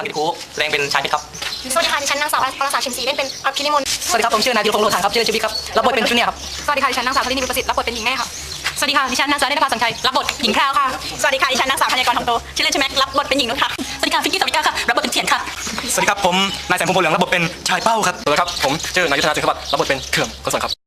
สังกิตคูแสดงเป็นชายเพชรครับสวัสดีค่ะดิฉันนางสาวปรสาชิมศรีเล่นเป็นอภินิมนต์สวัสดีครับผมชื่อนายธีรพงษ์โลทานครับชื่อชีวิตครับรับบทเป็นจูเนียร์ครับสวัสดีค่ะดิฉันนางสาวพลินีบุญประสิทธิ์รับบทเป็นหญิงแม่ค่ะสวัสดีค่ะดิฉันนางสาวเนตรภาสังชัยรับบทหญิงแพรวค่ะสวัสดีค่ะดิฉันนางสาวธัญกรทองโตชื่อเล่นชื่อแม็กรับบทเป็นหญิงนุชค่ะสวัสดีค่ะฟิกกี้สวิกาค่ะรับบทเป็นเถียนค่ะสวัสดีครับผมนายแสงพงษ์บัวเหลืองรับบทเป็นชายเป้าครับสวัสดีครับผมชื่อนายยุทธนาจึงขบัตรรับบทเป็นเขื่อมคนสวนครับ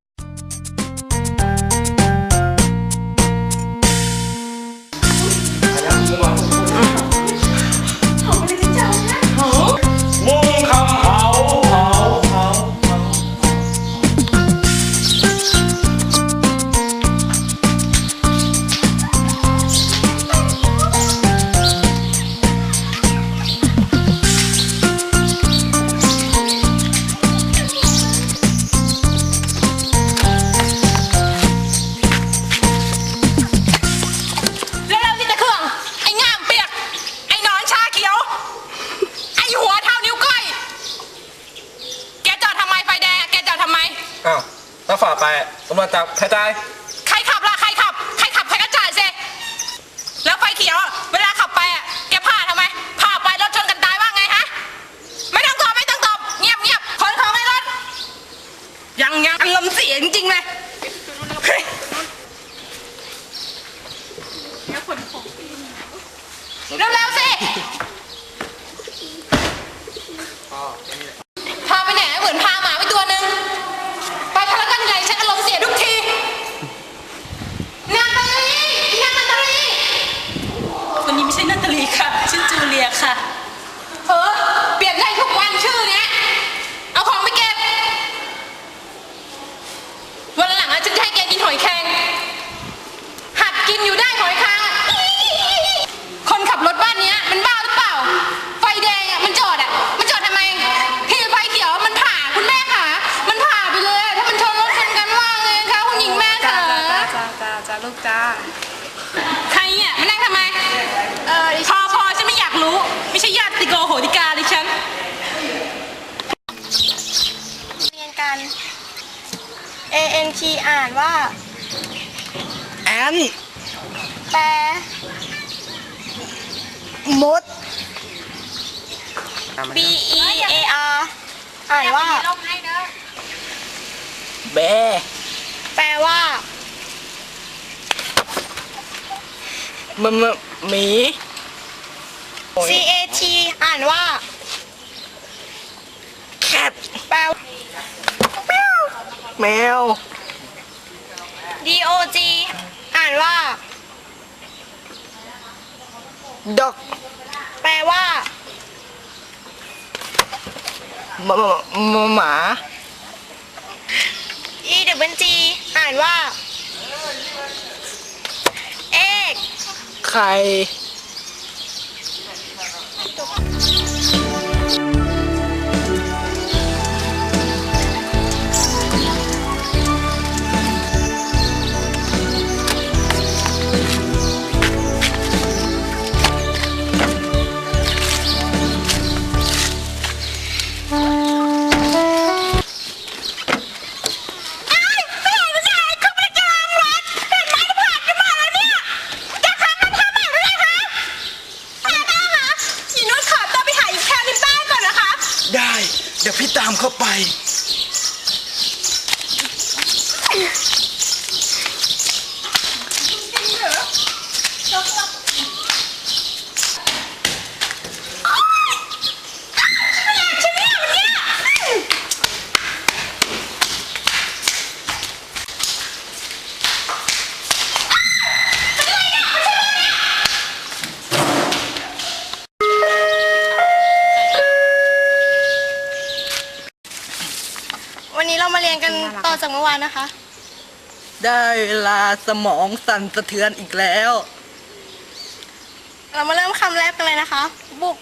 ไปตำรวจจับใครตาย ใครขับล่ะ ใครขับ ใครขับ ใครก็จ่ายสิแล้วไฟเขียวอะเวลาขับไปอะแกผ่าทำไม ผ่าไปรถชนกันตายว่าไงฮะ ไม่ต้องตอบไม่ต้องตอบ เงียบเงียบขนของในรถ ยังยังอารมณ์เสียจริงๆเลยเฮ้ยเร็วๆสิ พาไปไหนเหมือนพาหมาไปตัวหนึ่งไปพารากอนใหญ่ฉันอารมณ์เสียทุกทีนาตาลีนาตาลี คนีค่ะ ชื่อจูเลียค่ะ เออ เปลี่ยนได้ทุกวันชื่อเนี้ย เอาของไปเก็บ วันหลังอะฉันจะให้แกกินหอยแครง A N T อ่านว่า แอนแปรมด B E A R อ่านว่าแบแปลว่ามมหมี C A T อ่านว่า แคทแปลว่า แมว D O G อ่านว่า ดอกแปลว่ามมหมา E W G อ่านว่า เอกไข่อี รียนกันต่อจากเมื่อวานนะคะ ได้เวลาสมองสั่นสะเทือนอีกแล้ว เรามาเริ่มคำแรกกันเลยนะคะ บุก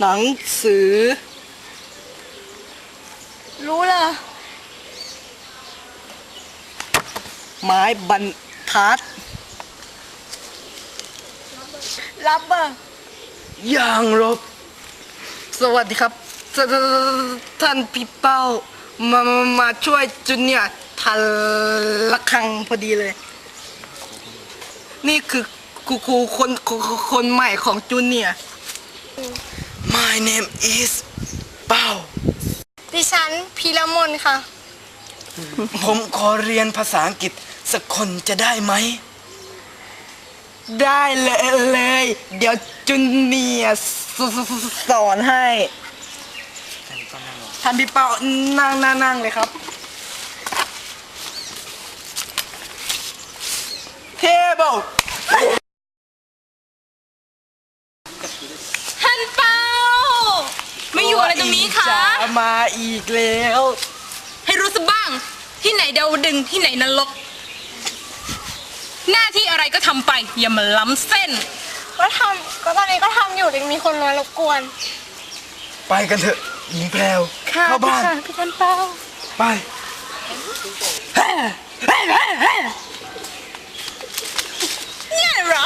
หนังสือ รู้เลย ไม้บรรทัด รับเบอร์อย่างรบสวัสดีครับ ททท่านพี่เป้ามามามาช่วยจุนเนี่ยร์ทันละครังพอดีเลย นี่คือครูครูคนคนคนใหม่ของจูเนียร์ My name is เป้า ดิฉันพีระมนค่ะ ผมขอเรียนภาษาอังกฤษสักคนจะได้ไหม ได้เลยเลย เดี๋ยวจูเนียร์สสสสอนให้ ท่านพี่เป้านั่งนั่งนั่งเลยครับ table ท่านเปาไม่อยู่อะไรตรงนี้คะจะมาอีกแล้ว ให้รู้สบ้าง ที่ไหนเดาวดึงที่ไหนนรก หน้าที่อะไรก็ทำไป อย่ามาล้ำเส้น ก็ทำก็ตอนนี้ก็ทำอยู่แต่มีคนมารบกวน ไปกันเถอะหญิงแพรว เข้าบ้านพี่ท่านเป้าไปเนี่ยเหรอ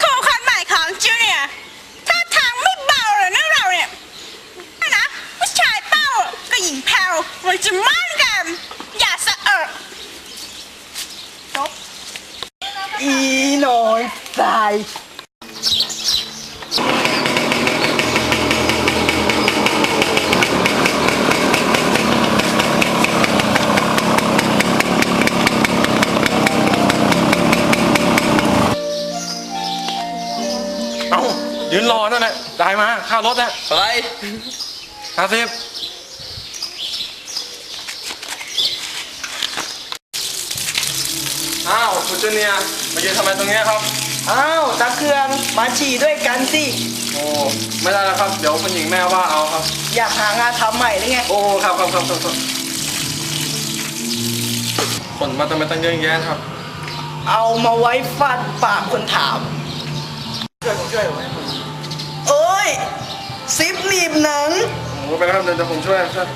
โครงการใหม่ของจูเนียร์ ยืนรอนั่นแหละได้มาค่ารถนะอะไรห้าสิบอ้าวคุณจูเนียร์มายืนทำไมตรงเนี้ยครับ อ้าวตาเครืองมาฉี่ด้วยกันสิ โอ้ไม่ได้แล้วครับ เดี๋ยวคุณหญิงแม่ว่าเอาครับ อยากหางานทำใหม่หรือไง โอ้ครับครับครับครับครับผลมาทำไมตั้งเยอะแยะครับ เอามาไว้ฟาดปากคนถาม ช่วยผมช่วยผมเอ้ย ซิปหนีบหนังโอ้ไปแล้วครับเดี๋ยวเดี๋ยวผมช่วยช่วย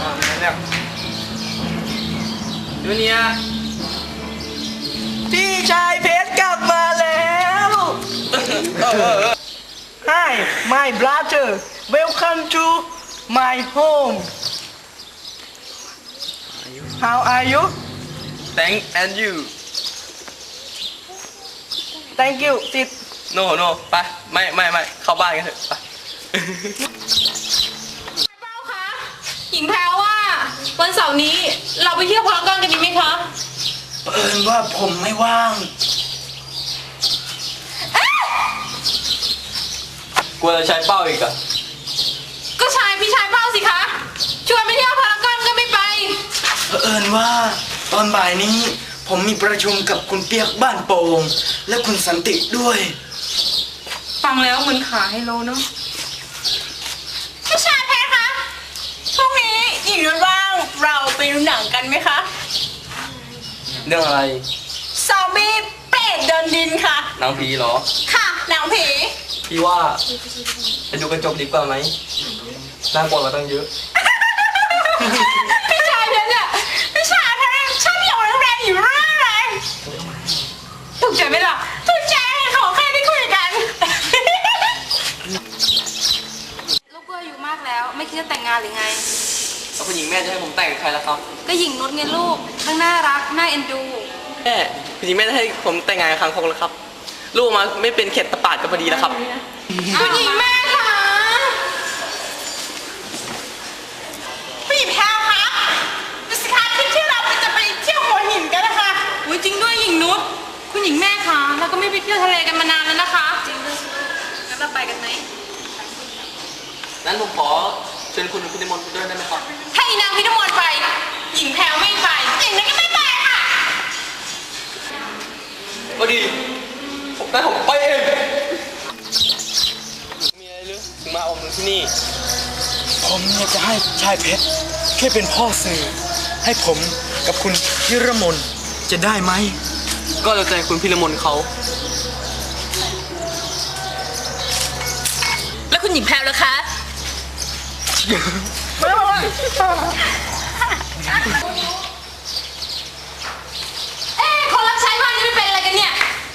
อ่าเนี่ยจูเนียร์พี่ชายเพชรกลับมาแล้ว Hi my brother welcome to my home How are you Thank and you Thank you ติด no no ไปไม่ไม่ไม่เข้าบ้านกันเถอะไปเป้าคะหญิงแพรว่าวันเสาร์นี้เราไปเที่ยวพารากอนกันดีไหมคะเอิญว่าผมไม่ว่าง กลัวจะใช้เป้าอีกอะก็ชายพี่ชายเป้าสิคะชวนไปเที่ยวพารากอนก็ไม่ไป เผอิญว่าตอนบ่ายนี้ ผมมีประชุมกับคุณเปียกบ้านโป่งและคุณสันติด้วย ฟังแล้วเหมือนขาให้โลเนาะพี่ชายเพชรคะพรุ่งนี้หญิงว่างเราไปดูหนังกันไหมคะ เรื่องอะไรซอมบี้เปรตเดินดินค่ะ หนังผีเหรอ ค่ะหนังผีพี่ว่าไปดูกระจกดีกว่าไหมน่ากลัวกว่าตั้งเยอะพี่ชายเพชรเนี่ยพี่ชายเพชรชอบหยอกแรงๆอยู่เรื่อยเลยถูกใจไหม แล้วไม่คิดจะแต่งงานหรือไง แล้วคุณหญิงแม่จะให้ผมแต่งกับใครล่ะครับ ก็หญิงนุชไงลูก ทั้งน่ารัก น่าเอ็นดู แม่คุณหญิงแม่จะให้ผมแต่งงานกับคางคกแล้วครับ ลูกมาไม่เป็นเข็ดตะปาดก็พอดีแล้วครับ คุณหญิงแม่ค่ะผู้หญิงแพรวคะดูสิคะทริปที่เราจะไปเที่ยวหัวหินกันนะคะอุ้ยจริงด้วยหญิงนุช คุณหญิงแม่คะเราก็ไม่ไปเที่ยวทะเลกันมานานแล้วนะคะ จริงด้วยงั้นเราไปกันไหม นั้นผมขอ เชิญคุณพินิมนต์ไปด้วยได้ไหมครับ ถ้าอีนางพิธมนต์ไปหญิงแพรวไม่ไปหญิงนั้นก็ไม่ไปค่ะก็ดี ผมได้ผมไปเองมีอะไรหรือถึงมาอบรมที่นี่ ผมอยากจะให้ชายเพชรช่วยเป็นพ่อสื่อ ให้ผมกับคุณพิรมนจะได้ไหม ก็เราใจคุณพิรมนเขาแล้วคุณหญิงแพรวล่ะคะ เอ๊ะคนรับใช้บ้านนี้ไม่เป็นอะไรกันเนี่ย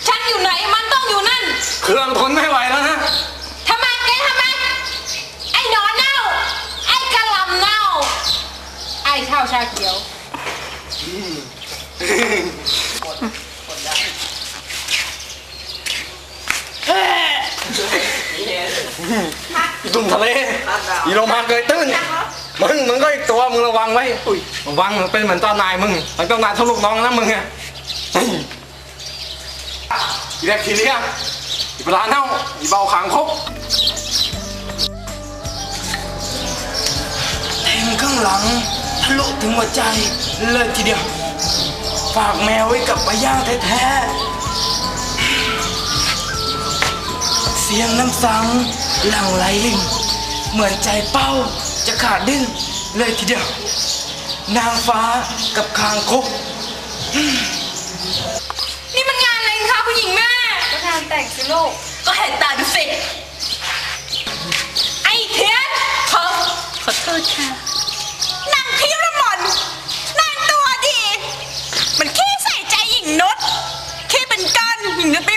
ฉันอยู่ไหนมันต้องอยู่นั่น เครื่องทนไม่ไหวแล้วนะ ทำไมแกทำไม ไอ้หนอนเน่า ไอ้กระลำเน่า ไอ้เท่าชาเขียว ม อีตุ่มทะเลอีโลมาเกยตื้นมึงมึงก็อีกตัวมึงระวังไว้อุ้ยระวังมึงเป็นเหมือนเจ้านายมึงมันเจ้านายทะลุน้องนะมึงอะเฮ้ยอีแรกทีเนี้ยอีปลาเน่าอีเบาขางคกแทงข้างหลังทะลุถึงหัวใจเลยทีเดียว ฝากแมวไว้กับปลาย่างแท้ๆ เสียงน้ำสังหลังไหลลินเหมือนใจเป้าจะขาดดิ้นเลยทีเดียวนางฟ้ากับคางคกนี่มันงานอะไรคะคุณหญิงแม่ก็งานแต่งสิลูกก็เห็นตาดูสิไอ้เทียนขอขอโทษค่ะนางพิรมนนางตัวดี มันขี้ใส่ใจหญิงนุชขี้เป็นกันหญิงนุชไป